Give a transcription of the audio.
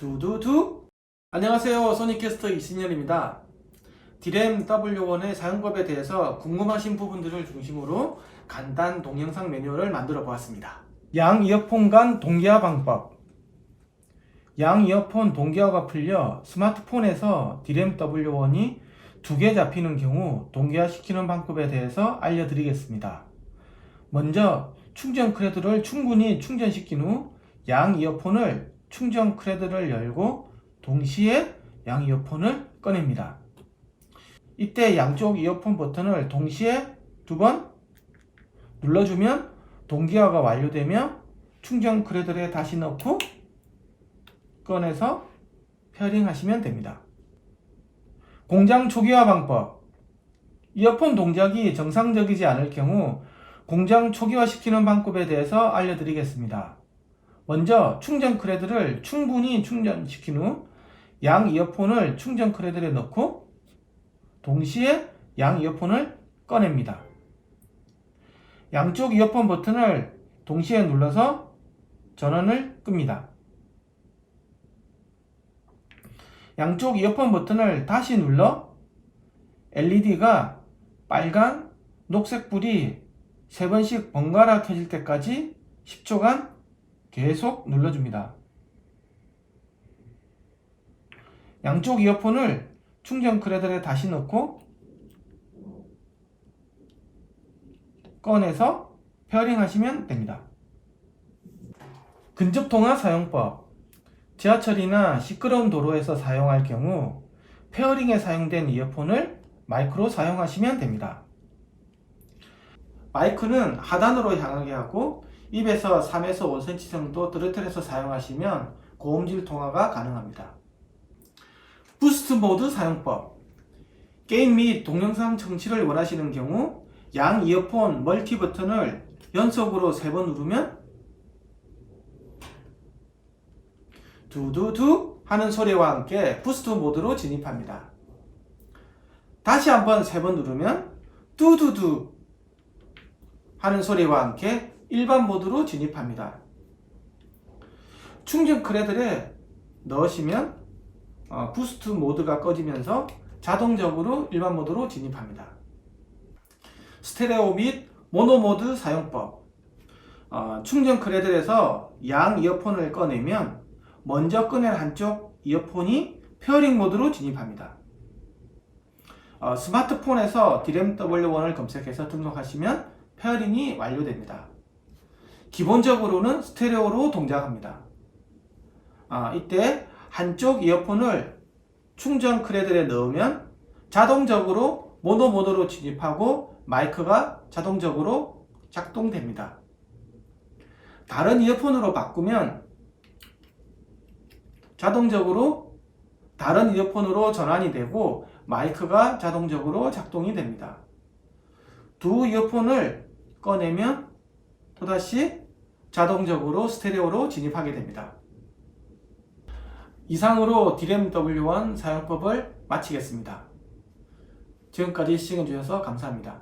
두두두. 안녕하세요. 소니캐스터 이신현입니다. 디램 W1의 사용법에 대해서 궁금하신 부분들을 중심으로 간단 동영상 매뉴얼을 만들어 보았습니다. 양 이어폰 간 동기화 방법. 양 이어폰 동기화가 풀려 스마트폰에서 디램 W1이 두 개 잡히는 경우 동기화 시키는 방법에 대해서 알려드리겠습니다. 먼저 충전 크레드를 충분히 충전시킨 후 양 이어폰을 충전 크레드를 열고 동시에 양 이어폰을 꺼냅니다. 이때 양쪽 이어폰 버튼을 동시에 두 번 눌러주면 동기화가 완료되며 충전 크레드에 다시 넣고 꺼내서 페어링 하시면 됩니다. 공장 초기화 방법 이어폰 동작이 정상적이지 않을 경우 공장 초기화 시키는 방법에 대해서 알려드리겠습니다. 먼저 충전 크레드를 충분히 충전시킨 후 양 이어폰을 충전 크레드에 넣고 동시에 양 이어폰을 꺼냅니다. 양쪽 이어폰 버튼을 동시에 눌러서 전원을 끕니다. 양쪽 이어폰 버튼을 다시 눌러 LED가 빨간, 녹색 불이 세 번씩 번갈아 켜질 때까지 10초간 계속 눌러줍니다. 양쪽 이어폰을 충전 크레들에 다시 넣고 꺼내서 페어링 하시면 됩니다. 근접 통화 사용법 지하철이나 시끄러운 도로에서 사용할 경우 페어링에 사용된 이어폰을 마이크로 사용하시면 됩니다. 마이크는 하단으로 향하게 하고 입에서 3에서 5cm 정도 떨어뜨려서 사용하시면 고음질 통화가 가능합니다. 부스트 모드 사용법 게임 및 동영상 청취를 원하시는 경우 양 이어폰 멀티 버튼을 연속으로 3번 누르면 두두두 하는 소리와 함께 부스트 모드로 진입합니다. 다시 한번 3번 누르면 두두두 하는 소리와 함께 일반 모드로 진입합니다. 충전 크레들에 넣으시면 어, 부스트 모드가 꺼지면서 자동적으로 일반 모드로 진입합니다. 스테레오 및 모노 모드 사용법 어, 충전 크레들에서 양 이어폰을 꺼내면 먼저 꺼낸 한쪽 이어폰이 페어링 모드로 진입합니다. 어, 스마트폰에서 디램 W1을 검색해서 등록하시면 페어링이 완료됩니다. 기본적으로는 스테레오로 동작합니다. 아, 이때 한쪽 이어폰을 충전 크레들에 넣으면 자동적으로 모노 모드로 진입하고 마이크가 자동적으로 작동됩니다. 다른 이어폰으로 바꾸면 자동적으로 다른 이어폰으로 전환이 되고 마이크가 자동적으로 작동이 됩니다. 두 이어폰을 꺼내면 또다시 자동적으로 스테레오로 진입하게 됩니다. 이상으로 디램 W1 사용법을 마치겠습니다. 지금까지 시청해주셔서 감사합니다.